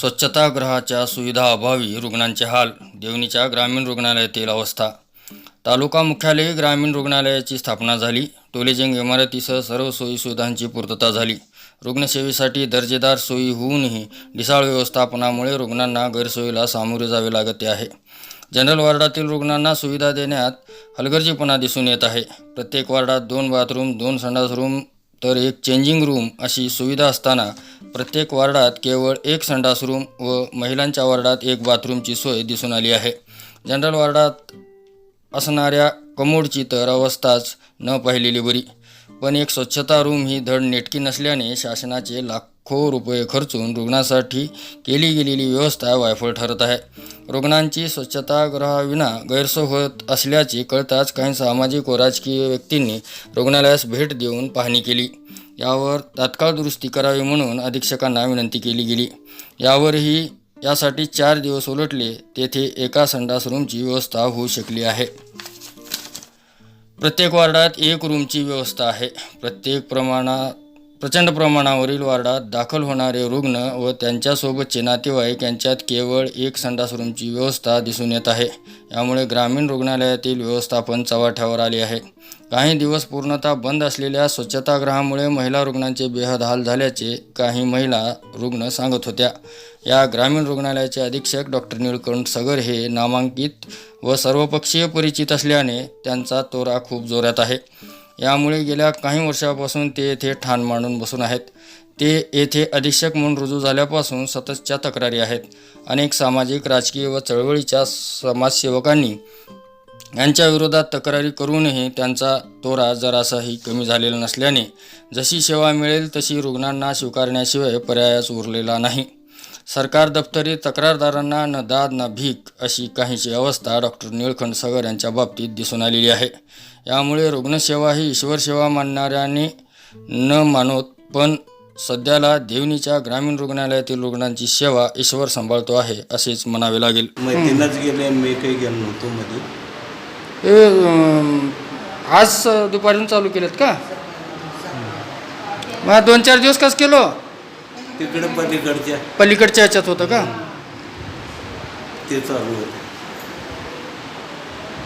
स्वच्छतागृहाच्या सुविधाअभावी रुग्णांचे हाल देवणीच्या ग्रामीण रुग्णालयातील अवस्था. तालुका मुख्यालय ग्रामीण रुग्णालयाची स्थापना झाली. टोलेजिंग इमारतीसह सर्व सोयी सुविधांची पूर्तता झाली. रुग्णसेवेसाठी दर्जेदार सोयी होऊनही ढिसाळ व्यवस्थापनामुळे रुग्णांना गैरसोयीला सामोरे जावे लागते आहे. जनरल वॉर्डातील रुग्णांना सुविधा देण्यात हलगर्जीपणा दिसून येत आहे. प्रत्येक वॉर्डात दोन बाथरूम दोन संडास रूम तर एक चेंजिंग रूम अशी सुविधा असताना प्रत्येक वार्डात केवळ एक संडास रूम व महिलांच्या वार्डात एक बाथरूमची सोय दिसून आली आहे. जनरल वार्डात असणाऱ्या कमोडची तर अवस्थाच न पाहिलेली बरी. पण एक स्वच्छता रूम ही धड नेटकी नसल्याने शासनाचे लाख रुपये खर्चून रुग्णासाठी केली गेलेली व्यवस्था वायफळ ठरत आहे. रुग्णांची स्वच्छतागृहाविना गैरसोय होत असल्याचे कळताच काही सामाजिक व राजकीय व्यक्तींनी रुग्णालयास भेट देऊन पाहणी केली. यावर तात्काळ दुरुस्ती करावी म्हणून अधीक्षकांना विनंती केली गेली. यावरही यासाठी चार दिवस उलटले तेथे एका संडास रूमची व्यवस्था होऊ शकली आहे. प्रत्येक वार्डात एक रूमची व्यवस्था आहे. प्रत्येक प्रमाणात प्रचंड प्रमाणावरील वार्डात दाखल होणारे रुग्ण व त्यांच्यासोबतचे नातेवाईक यांच्यात केवळ एक संडास रूमची व्यवस्था दिसून येत आहे. यामुळे ग्रामीण रुग्णालयातील व्यवस्थापन चव्हाट्यावर आले आहे. काही दिवस पूर्णतः बंद असलेल्या स्वच्छतागृहामुळे महिला रुग्णांचे बेहद हाल झाल्याचे काही महिला रुग्ण सांगत होत्या. या ग्रामीण रुग्णालयाचे अधीक्षक डॉक्टर निळकंठ सगर हे नामांकित व सर्वपक्षीय परिचित असल्याने त्यांचा तोरा खूप जोरात आहे. यामुळे गेल्या काही वर्षापासून ते येथे ठाण मांडून बसून आहेत. ते येथे अधीक्षक म्हणून रुजू झाल्यापासून सततच्या तक्रारी आहेत. अनेक सामाजिक राजकीय व चळवळीच्या समाजसेवकांनी यांच्या विरोधात तक्रारी करूनही त्यांचा तोरा जरासाही कमी झालेला नसल्याने जशी सेवा मिळेल तशी रुग्णांना स्वीकारण्याशिवाय पर्यायच उरलेला नाही. सरकार दप्तरी तक्रारदारांना न दाद न भीक अशी काहीची अवस्था डॉक्टर निळकंठ सगर यांच्या बाबतीत दिसून आलेली आहे. यामुळे रुग्णसेवा ही ईश्वरसेवा मानणाऱ्यांनी न मानोत पण सध्याला देवणीच्या ग्रामीण रुग्णालयातील रुग्णांची सेवा ईश्वर सांभाळतो आहे असेच म्हणावे लागेल. गेले मी काही गेलो नव्हतो मध्ये? हे आज दुपारून चालू केलेत का? मग दोन चार दिवस कस केलो? तिकडे पलीकडच्या. पलीकडच्या ह्याच्यात होतं का? ते चालू होतं.